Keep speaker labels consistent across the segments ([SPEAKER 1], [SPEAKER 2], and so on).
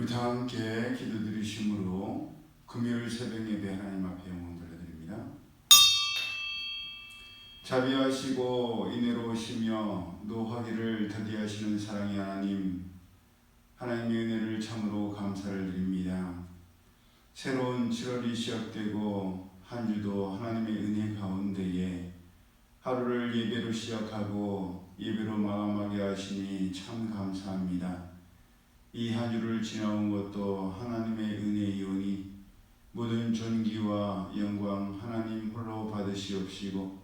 [SPEAKER 1] 우리 다 함께 기도드리심으로 금요일 새벽 예배 하나님 앞에 영광 돌려드립니다. 자비하시고 인애로우시며 노하기를 더디하시는 사랑의 하나님 하나님의 은혜를 참으로 감사를 드립니다. 새로운 7월이 시작되고 한 주도 하나님의 은혜 가운데에 하루를 예배로 시작하고 예배로 마감하게 하시니 참 감사합니다. 이 한 주를 지나온 것도 하나님의 은혜이오니 모든 존귀와 영광 하나님 홀로 받으시옵시고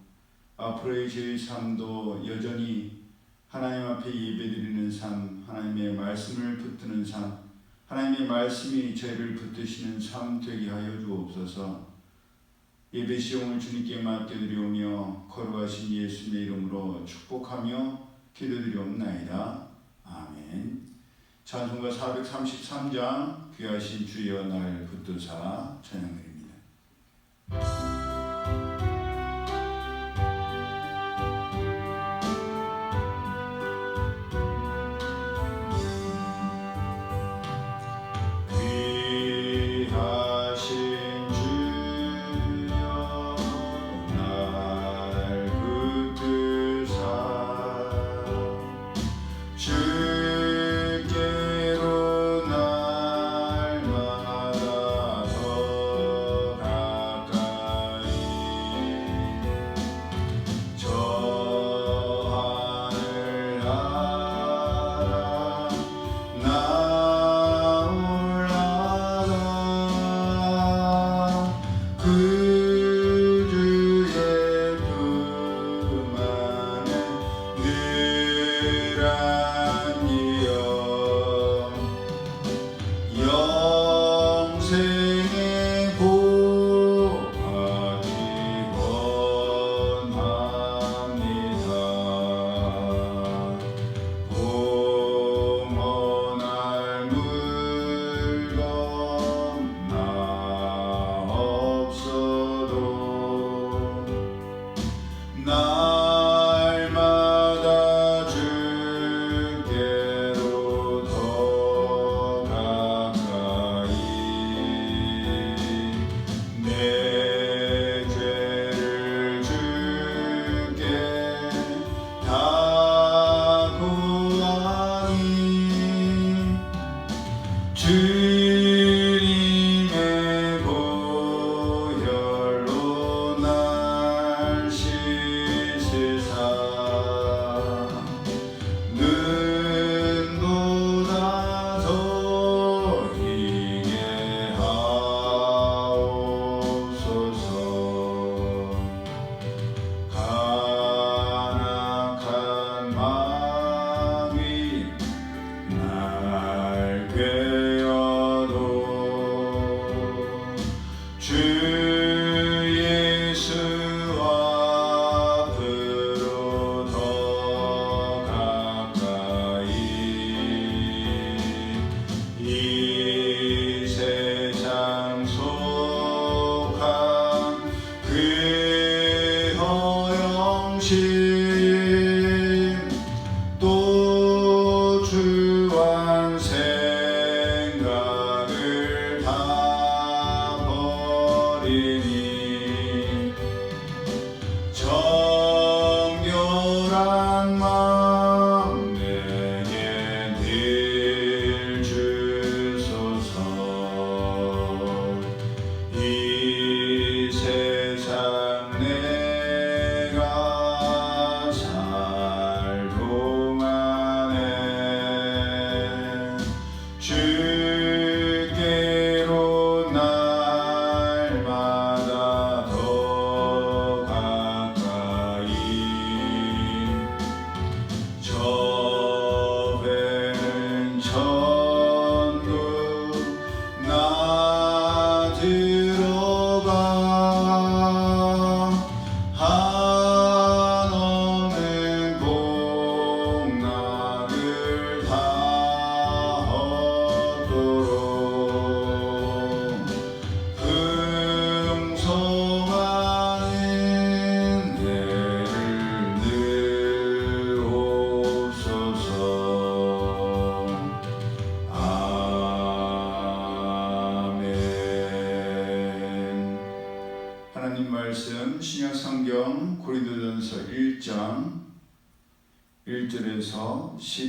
[SPEAKER 1] 앞으로의 저희 삶도 여전히 하나님 앞에 예배드리는 삶, 하나님의 말씀을 붙드는 삶, 하나님의 말씀이 저희를 붙드시는 삶 되게 하여 주옵소서. 예배 시용을 주님께 맡겨드리오며 거룩하신 예수님의 이름으로 축복하며 기도드리옵나이다. 아멘. 찬송가 433장 귀하신 주여 날 붙드사 찬양드립니다.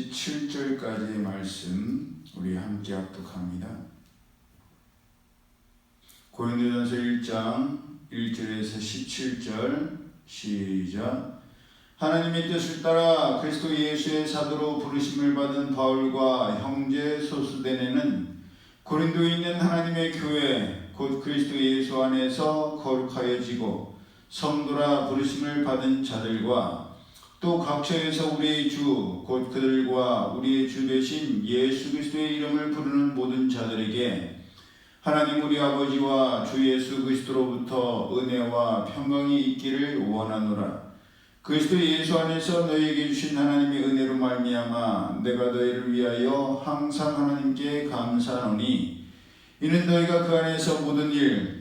[SPEAKER 1] 1절에서 17절까지의 말씀 우리 함께 합독합니다. 고린도전서 1장 1절에서 17절 시작 하나님의 뜻을 따라 그리스도 예수의 사도로 부르심을 받은 바울과 형제 소수대네는 고린도에 있는 하나님의 교회 곧 그리스도 예수 안에서 거룩하여지고 성도라 부르심을 받은 자들과 또 각처에서 우리의 주 곧 그들과 우리의 주 되신 예수 그리스도의 이름을 부르는 모든 자들에게 하나님 우리 아버지와 주 예수 그리스도로부터 은혜와 평강이 있기를 원하노라. 그리스도 예수 안에서 너희에게 주신 하나님의 은혜로 말미암아 내가 너희를 위하여 항상 하나님께 감사하노니 이는 너희가 그 안에서 모든 일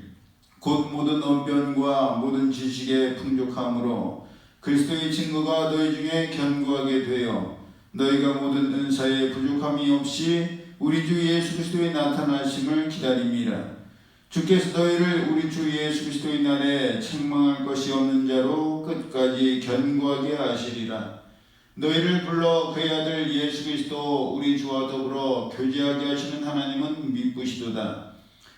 [SPEAKER 1] 곧 모든 언변과 모든 지식에 풍족함으로 그리스도의 증거가 너희 중에 견고하게 되어 너희가 모든 은사에 부족함이 없이 우리 주 예수 그리스도의 나타나심을 기다립니다. 주께서 너희를 우리 주 예수 그리스도의 날에 책망할 것이 없는 자로 끝까지 견고하게 하시리라. 너희를 불러 그의 아들 예수 그리스도 우리 주와 더불어 교제하게 하시는 하나님은 미쁘시도다.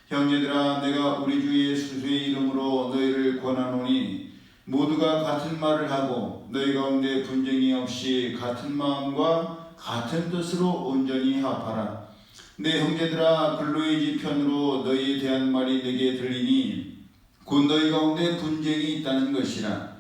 [SPEAKER 1] 형제들아 내가 우리 주 예수 그리스도의 이름으로 너희를 권하노니 모두가 같은 말을 하고 너희 가운데 분쟁이 없이 같은 마음과 같은 뜻으로 온전히 합하라. 내 형제들아 근로의 지편으로 너희에 대한 말이 내게 들리니 곧 너희 가운데 분쟁이 있다는 것이라.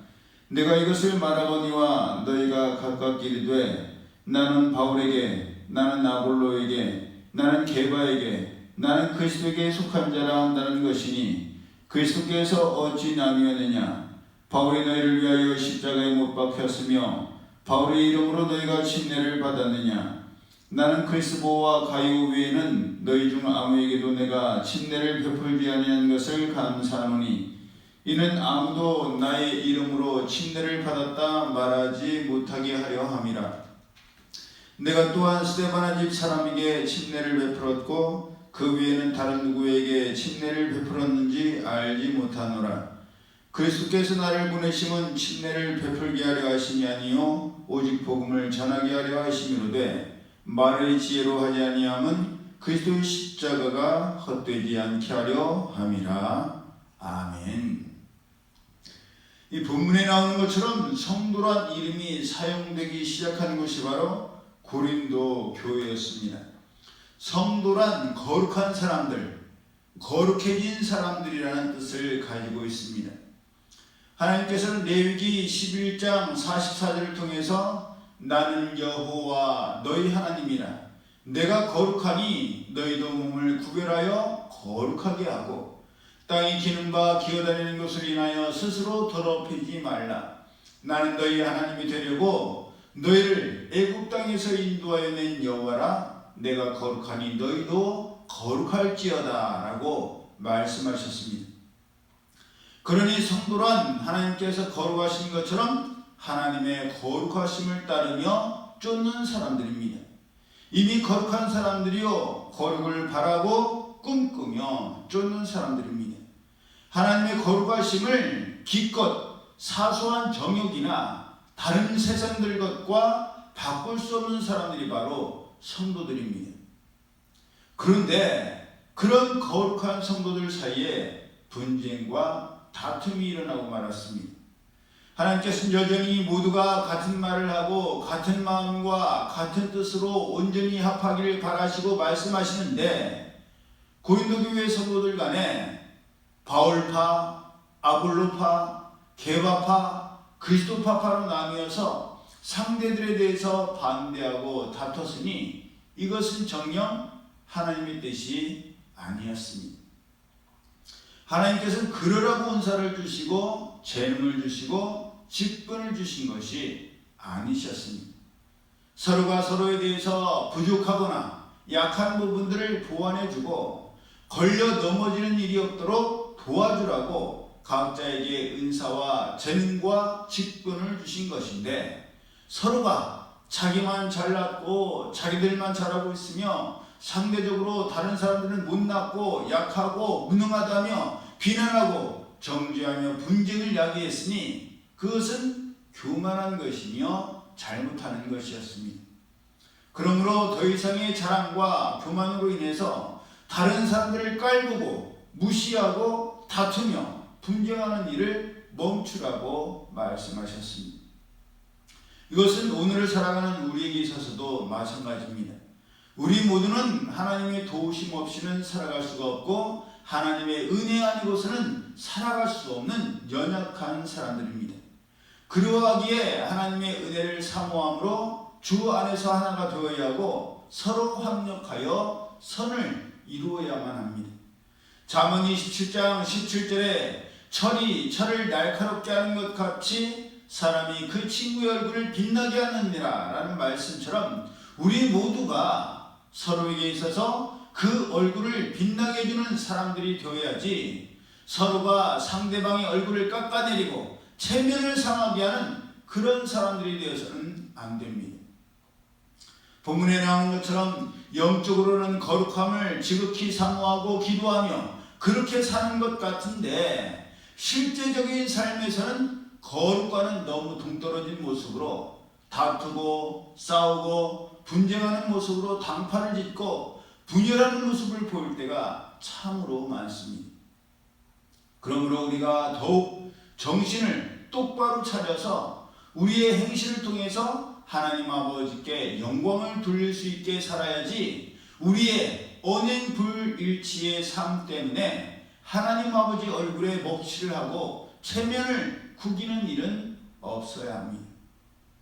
[SPEAKER 1] 내가 이것을 말하거니와 너희가 각각 이르되 나는 바울에게 나는 아볼로에게 나는 게바에게 나는 그리스도에게 속한 자라 한다는 것이니 그리스도께서 어찌 나뉘었느냐 바울이 너희를 위하여 십자가에 못 박혔으며 바울의 이름으로 너희가 침례를 받았느냐? 나는 크리스보와 가이오 외에는 너희 중 아무에게도 내가 침례를 베풀지 아니한 것을 감사하노니 이는 아무도 나의 이름으로 침례를 받았다 말하지 못하게 하려 함이라. 내가 또한 스테바나 집 사람에게 침례를 베풀었고 그 외에는 다른 누구에게 침례를 베풀었는지 알지 못하노라 그리스도께서 나를 보내심은 침례를 베풀게 하려 하심이 아니요 오직 복음을 전하게 하려 하심이로되 말의 지혜로 하지 아니함은 그리스도의 십자가가 헛되지 않게 하려 함이라 아멘. 이 본문에 나오는 것처럼 성도란 이름이 사용되기 시작한 곳이 바로 고린도 교회였습니다. 성도란 거룩한 사람들, 거룩해진 사람들이라는 뜻을 가지고 있습니다. 하나님께서는 레위기 11장 44절을 통해서 나는 여호와 너희 하나님이라. 내가 거룩하니 너희도 몸을 구별하여 거룩하게 하고 땅이 기는 바 기어다니는 것을 인하여 스스로 더럽히지 말라. 나는 너희 하나님이 되려고 너희를 애굽 땅에서 인도하여 낸 여호와라. 내가 거룩하니 너희도 거룩할지어다라고 말씀하셨습니다. 그러니 성도란 하나님께서 거룩하신 것처럼 하나님의 거룩하심을 따르며 쫓는 사람들입니다. 이미 거룩한 사람들이요 거룩을 바라고 꿈꾸며 쫓는 사람들입니다. 하나님의 거룩하심을 기껏 사소한 정욕이나 다른 세상들 것과 바꿀 수 없는 사람들이 바로 성도들입니다. 그런데 그런 거룩한 성도들 사이에 분쟁과 다툼이 일어나고 말았습니다. 하나님께서는 여전히 모두가 같은 말을 하고 같은 마음과 같은 뜻으로 온전히 합하기를 바라시고 말씀하시는데 고린도 교회 성도들 간에 바울파, 아볼로파, 게바파, 그리스도파파로 나뉘어서 상대들에 대해서 반대하고 다퉜으니 이것은 정녕 하나님의 뜻이 아니었습니다. 하나님께서는 그러라고 은사를 주시고 재능을 주시고 직분을 주신 것이 아니셨습니다. 서로가 서로에 대해서 부족하거나 약한 부분들을 보완해주고 걸려 넘어지는 일이 없도록 도와주라고 각자에게 은사와 재능과 직분을 주신 것인데 서로가 자기만 잘났고 자기들만 잘하고 있으며 상대적으로 다른 사람들은 못났고 약하고 무능하다며 비난하고 정죄하며 분쟁을 야기했으니 그것은 교만한 것이며 잘못하는 것이었습니다. 그러므로 더 이상의 자랑과 교만으로 인해서 다른 사람들을 깔보고 무시하고 다투며 분쟁하는 일을 멈추라고 말씀하셨습니다. 이것은 오늘을 살아가는 우리에게 있어서도 마찬가지입니다. 우리 모두는 하나님의 도우심 없이는 살아갈 수가 없고 하나님의 은혜 아니고서는 살아갈 수 없는 연약한 사람들입니다. 그러하기에 하나님의 은혜를 사모함으로 주 안에서 하나가 되어야 하고 서로 협력하여 선을 이루어야만 합니다. 잠언 27장 17절에 철이 철을 날카롭게 하는 것 같이 사람이 그 친구의 얼굴을 빛나게 하느니라 라는 말씀처럼 우리 모두가 서로에게 있어서 그 얼굴을 빛나게 해주는 사람들이 되어야지 서로가 상대방의 얼굴을 깎아내리고 체면을 상하게 하는 그런 사람들이 되어서는 안 됩니다. 본문에 나오는 것처럼 영적으로는 거룩함을 지극히 사모하고 기도하며 그렇게 사는 것 같은데 실제적인 삶에서는 거룩과는 너무 동떨어진 모습으로 다투고 싸우고 분쟁하는 모습으로 당판을 짓고 분열하는 모습을 보일 때가 참으로 많습니다. 그러므로 우리가 더욱 정신을 똑바로 차려서 우리의 행실을 통해서 하나님 아버지께 영광을 돌릴 수 있게 살아야지 우리의 언행 불일치의 삶 때문에 하나님 아버지 얼굴에 먹칠을 하고 체면을 구기는 일은 없어야 합니다.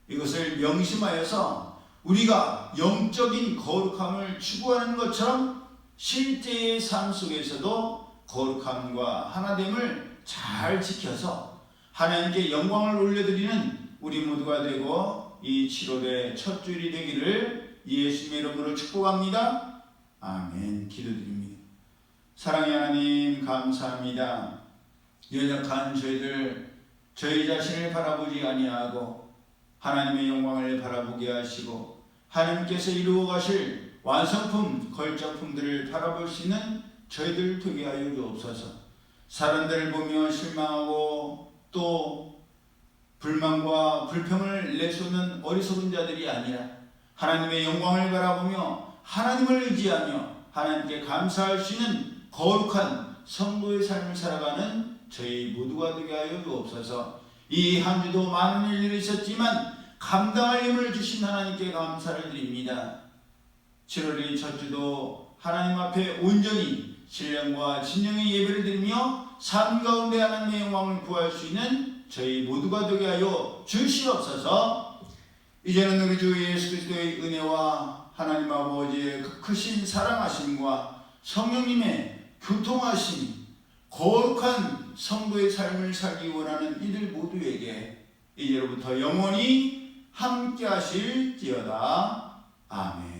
[SPEAKER 1] 이것을 명심하여서 우리가 영적인 거룩함을 추구하는 것처럼 실제의 삶 속에서도 거룩함과 하나됨을 잘 지켜서 하나님께 영광을 올려드리는 우리 모두가 되고 이 7월의 첫 주일이 되기를 예수님의 이름으로 축복합니다. 아멘. 기도드립니다. 사랑의 하나님 감사합니다. 연약한 저희들 저희 자신을 바라보지 아니하고 하나님의 영광을 바라보게 하시고 하나님께서 이루어 가실 완성품 걸작품들을 바라볼 수 있는 저희들 되게 하여 주옵소서. 사람들을 보며 실망하고 또 불만과 불평을 내쏟는 어리석은 자들이 아니라 하나님의 영광을 바라보며 하나님을 의지하며 하나님께 감사할 수 있는 거룩한 성도의 삶을 살아가는 저희 모두가 되게 하여 주옵소서. 이 한 주도 많은 일들이 있었지만 감당할 힘을 주신 하나님께 감사를 드립니다. 7월의 첫 주도 하나님 앞에 온전히 신령과 진정의 예배를 드리며 삶 가운데 하나님의 영광을 구할 수 있는 저희 모두가 되게 하여 주시옵소서. 이제는 우리 주 예수 그리스도의 은혜와 하나님 아버지의 그 크신 사랑하심과 성령님의 교통하심, 거룩한 성도의 삶을 살기 원하는 이들 모두에게 이제로부터 영원히 함께 하실지어다. 아멘.